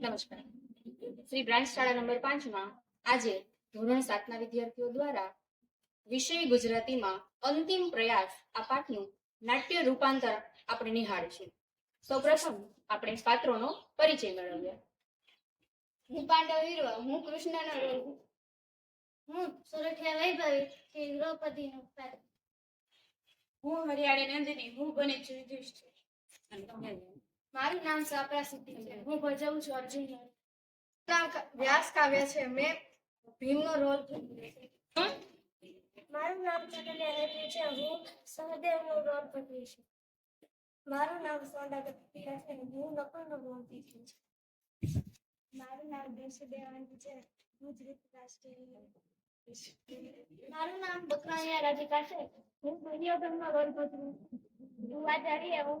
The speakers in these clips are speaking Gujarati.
નમસ્કાર. શ્રી બ્રાન્ચ શાળા નંબર પાંચમાં આજે ધોરણ સાતના વિદ્યાર્થીઓ દ્વારા વિષય ગુજરાતીમાં અંતિમ પ્રયાસ આ પાઠનું નાટ્ય રૂપાંતર આપણે નિહાળીશું. સૌપ્રથમ આપણે પાત્રોનો પરિચય મેળવીએ. હું પાંડવ વીરો હું કૃષ્ણનો રોલ હું સુરઠિયા વૈભવી શ્રી દ્રૌપદીનો પાત્ર. હું હરિયાળી નંદિની હું બને તમે? મારું નામ સાપ્રાસિદ્ધિ છે. હું ભજવું છું અર્જુન વ્યાસ કાવ્ય છે. મેં ભીમનો રોલ મારું નામ ચટલિયા હેતુ છે. હું સહદેવનો રોલ ભજવી છું. મારું નામ સોંડા કપિલા છે. હું નકલનો રોલ ભજવી છું. મારું નામ દેશુદેવાંત છે. હું ધૃતરાષ્ટ્ર મારું નામ બકરાણિયા રાધિકા છે. હું દુર્યોધનનો રોલ ભજવું જોવા આચાર્ય હું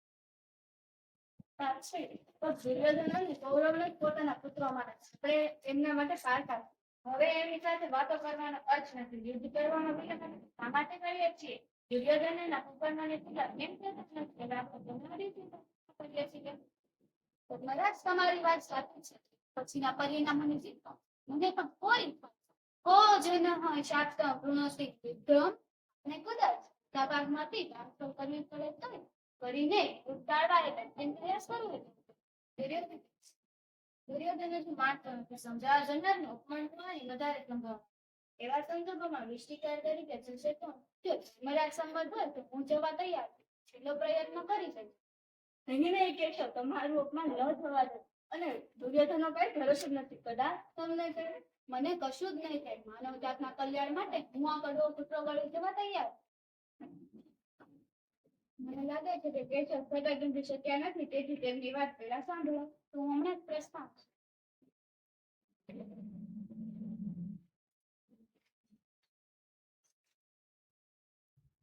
બન્યું છે. દુર્યોધન અને કૌરવને પોતાના પુત્રો માને છે. આપણે એમના માટે સારકાર હવે એમની સાથે વાતો કરવાનો અર્થ નથી. યુદ્ધ કરવાનો શા માટે કરીએ છીએ? દુર્યોધન એના કુકર્ણને પિતા એમ કહેતા નથી કરીએ છીએ? તમારી વાત સાચી છે. પછીના પરિણામોની ચિંતા મને પણ કોઈ કો જેન હોય. શાસ્ત્ર ગુણોથી વિક્રમ અને કદાચ મોટાભાગમાંથી વાતો કરવી પડે તો કરીને છેલ્લો પ્રયત્ન કરી શકું. નહીં કહેશો તમારું અપમાન ન થવા દે. અને દુર્યોધનો કઈ ભરોસો નથી. કદાચ તમને મને કશું જ નહીં થાય. માનવ જાતના કલ્યાણ માટે હું આ કડવો પુત્ર ગળી જવા મને લાગે છે કે કેશવ સગા ગંભીર શક્યા નથી, તેથી તેમની વાત પહેલા સાંભળો. તો હમણાં જ પ્રસ્થાન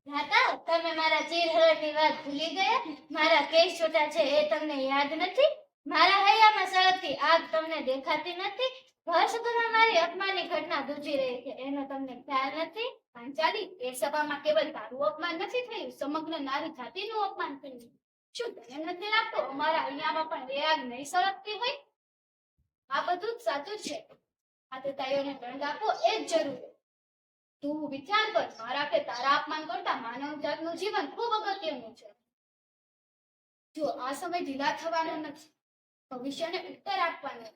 દાદા, તમે મારા ચીરહરણની વાત ભૂલી ગયા? મારા કેસ છૂટા છે એ તમને યાદ નથી? મારા હૈયામાં સળગતી આગ તમને દેખાતી નથી? વર્ષભરમાં મારી અપમાનની ઘટના દૂજી રહી છે, એનો તમને ખ્યાલ નથી? પાંચાલી એ સભામાં કેવલ તારું અપમાન નથી થયું, સમગ્ર નારી જાતિનું અપમાન થયું. શું તને નથી લાગતો? અમારા અહીંયામાં પણ રેયાગ નહીં સળગતી હોય? આ બધું જ સાચું છે. આ તાઈઓને દંડ આપો એ જ જરૂરી. તું વિચાર કર, મારા કે તારા અપમાન કરતા માનવ જાતનું જીવન ખૂબ અગત્યનું છે. જો આ સમય ઢીલા થવાનો નથી, ભવિષ્યને ઉત્તર આપવાનો.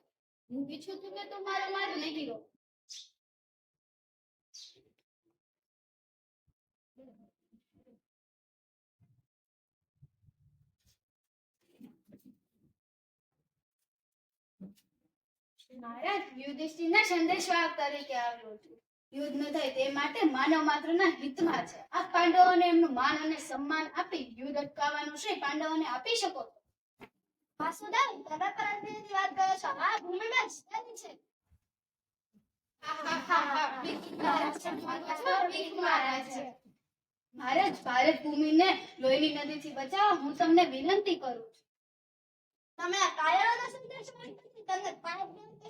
હું ઈચ્છું છું કે તું મારો માર્ગ નહીં રો મહારાજ, યુધિષ્ઠિરના સંદેશવાહક તરીકે આવ્યો યુદ્ધ ન થાય તે માટે માનવ માત્રના હિતમાં છે. આ પાંડવોને એમનું માન અને સન્માન આપી યુદ્ધ અટકાવવાનું શ્રેય પાંડવોને આપી શકો વાસુદેવ, તમે પરાજયની વાત કરો છો. આ ભૂમિમાં જીતવાની છે. મહારાજ, ભારત ભૂમિને લોહીની નદીથી બચાવવા હું તમને વિનંતી કરું છું. તમે આ કાયરોનો સંદેશ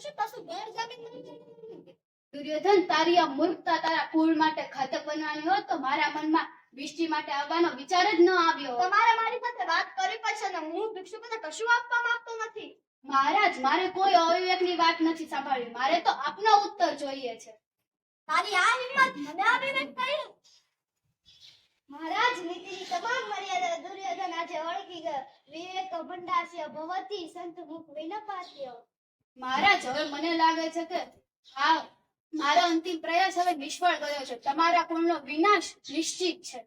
પાંચ કશું કશું ઘર જમીન નહીં દુર્યોધન તારી આ મૂર્ખતા તારા કુળ માટે ઘાતક બનવાની હોત તો મારા મનમાં વિષ્ટિ માટે આવવાનો વિચાર જ ન આવ્યો તમારે મારી સાથે વાત કરવી પડશે ને હું ભિક્ષુકોને કશું આપવા માંગતો નથી. મહારાજ મારે કોઈ અવિવેકની વાત નથી સાંભળવી. મારે તો આપનો ઉત્તર જોઈએ છે. તારી આ હિંમત મને અવિવેક કહ્યું મહારાજ નીતિની તમામ મર્યાદા દુર્યોધન આજે ઓળખી ગયો વિવેક ભંડાસ્ય ભવતી સંત મુખ વિનપાસ્ય મહારાજ હવે મને લાગે છે કે આ, મારો અંતિમ પ્રયાસ હવે નિષ્ફળ ગયો છે. તમારા કુળનો વિનાશ નિશ્ચિત છે.